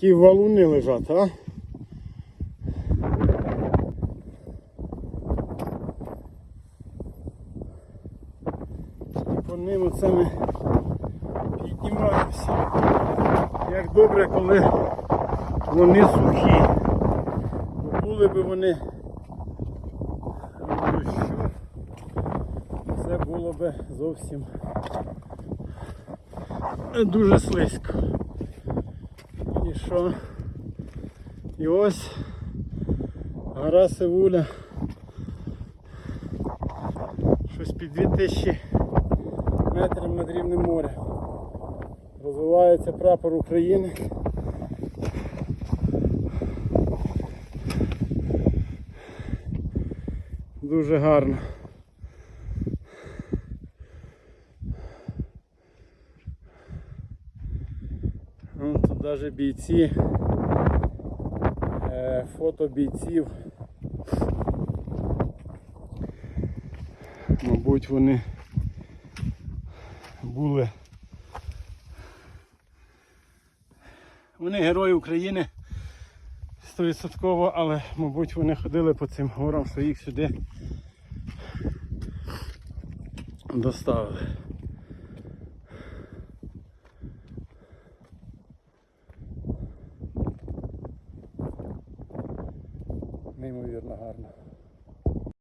ті валуни лежать, а? І по ним оце ми піднімаємося. Як добре, коли вони сухі. Були б вони дощу, це було б зовсім дуже слизько. Що? І ось гора Севуля. Щось під 2000 метрів над рівнем моря. Розвивається прапор України. Дуже гарно. Навіть бійці, е, фото бійців. Мабуть, вони були. Вони герої України 100%, але, мабуть, вони ходили по цим горам, що їх сюди доставили. Неймовірно гарно.